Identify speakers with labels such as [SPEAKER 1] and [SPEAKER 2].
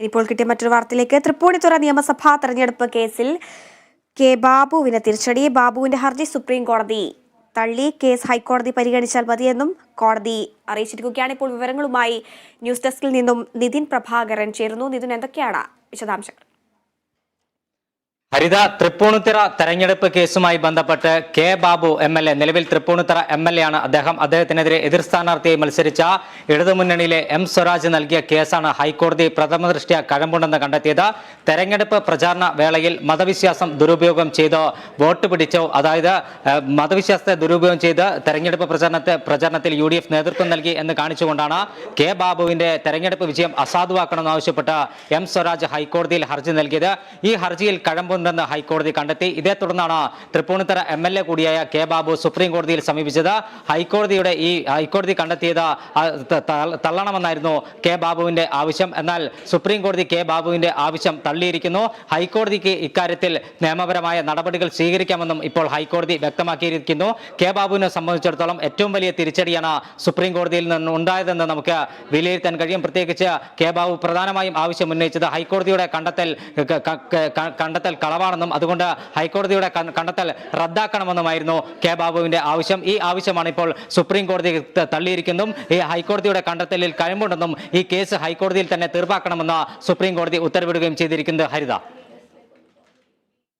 [SPEAKER 1] ഇപ്പോൾ കിട്ടിയ മറ്റൊരു വാർത്തയിലേക്ക് തൃപ്പൂണിത്തുറ നിയമസഭാ തെരഞ്ഞെടുപ്പ് കേസിൽ കെ ബാബുവിന് തിരിച്ചടി. ബാബുവിന്റെ ഹർജി സുപ്രീം കോടതി തള്ളി. കേസ് ഹൈക്കോടതി പരിഗണിച്ചാൽ മതിയെന്നും കോടതി അറിയിച്ചിരിക്കുകയാണ്. ഇപ്പോൾ വിവരങ്ങളുമായി ന്യൂസ് ഡെസ്കിൽ നിന്നും നിതിൻ പ്രഭാകരൻ ചേരുന്നു. നിതിൻ എന്തൊക്കെയാണ് വിശദാംശങ്ങൾ?
[SPEAKER 2] ഹരിത തൃപ്പൂണിത്തറ തെരഞ്ഞെടുപ്പ് കേസുമായി ബന്ധപ്പെട്ട് K Babu M L A നിലവിൽ തൃപ്പൂണിത്തറ എം എൽ എ ആണ് അദ്ദേഹം. അദ്ദേഹത്തിനെതിരെ എതിർ സ്ഥാനാർത്ഥിയായി മത്സരിച്ച ഇടതുമുന്നണിയിലെ എം സ്വരാജ് നൽകിയ കേസാണ് ഹൈക്കോടതി പ്രഥമ ദൃഷ്ട്യാ കഴമ്പുണ്ടെന്ന് കണ്ടെത്തിയത്. തെരഞ്ഞെടുപ്പ് പ്രചാരണ വേളയിൽ മതവിശ്വാസം ദുരുപയോഗം ചെയ്തോ വോട്ട് പിടിച്ചോ. അതായത് മതവിശ്വാസത്തെ ദുരുപയോഗം ചെയ്ത് തെരഞ്ഞെടുപ്പ് പ്രചാരണത്തെ പ്രചാരണത്തിൽ യു നേതൃത്വം നൽകി എന്ന് കാണിച്ചുകൊണ്ടാണ് കെ ബാബുവിന്റെ തെരഞ്ഞെടുപ്പ് വിജയം അസാധുവാക്കണമെന്ന് ആവശ്യപ്പെട്ട് എം സ്വരാജ് ഹൈക്കോടതിയിൽ ഹർജി നൽകിയത്. ഈ ഹർജിയിൽ കഴമ്പുണ്ടെന്ന് ഹൈക്കോടതി കണ്ടെത്തി. ഇതേ തുടർന്നാണ് തൃപ്പൂണിത്തറ എം എൽ എ കൂടിയായ കെ ബാബു സുപ്രീം കോടതിയിൽ സമീപിച്ചത്. ഹൈക്കോടതിയുടെ ഈ ഹൈക്കോടതി കണ്ടെത്തിയത് തള്ളണമെന്നായിരുന്നു കെ ബാബുവിന്റെ ആവശ്യം. എന്നാൽ സുപ്രീം കോടതി കെ ബാബുവിന്റെ ആവശ്യം തള്ളിയിരിക്കുന്നു. ഹൈക്കോടതിക്ക് ഇക്കാര്യത്തിൽ നിയമപരമായ നടപടികൾ സ്വീകരിക്കാമെന്നും ഇപ്പോൾ ഹൈക്കോടതി വ്യക്തമാക്കിയിരിക്കുന്നു. കെ ബാബുവിനെ സംബന്ധിച്ചിടത്തോളം ഏറ്റവും വലിയ തിരിച്ചടിയാണ് സുപ്രീം കോടതിയിൽ നിന്ന് ഉണ്ടായതെന്ന് നമുക്ക് വിലയിരുത്താൻ കഴിയും. പ്രത്യേകിച്ച് കെ ബാബു പ്രധാനമായും ആവശ്യം ഉന്നയിച്ചത് ഹൈക്കോടതിയുടെ കണ്ടെത്തൽ കണ്ടെത്തൽ ക- ക- കണ്ടെത്തൽ കളവാണെന്നും അതുകൊണ്ട് ഹൈക്കോടതിയുടെ കണ്ടെത്തൽ റദ്ദാക്കണമെന്നുമായിരുന്നു കെ ബാബുവിന്റെ ആവശ്യം. ഈ ആവശ്യമാണ് ഇപ്പോൾ സുപ്രീം കോടതി തള്ളിയിരിക്കുന്നതും ഈ ഹൈക്കോടതിയുടെ കണ്ടെത്തലിൽ കഴിവുണ്ടെന്നും ഈ കേസ് ഹൈക്കോടതിയിൽ തന്നെ തീർപ്പാക്കണമെന്ന സുപ്രീം കോടതി ഉത്തരവിടുകയും ചെയ്തിരിക്കുന്നത്. ഹരിത.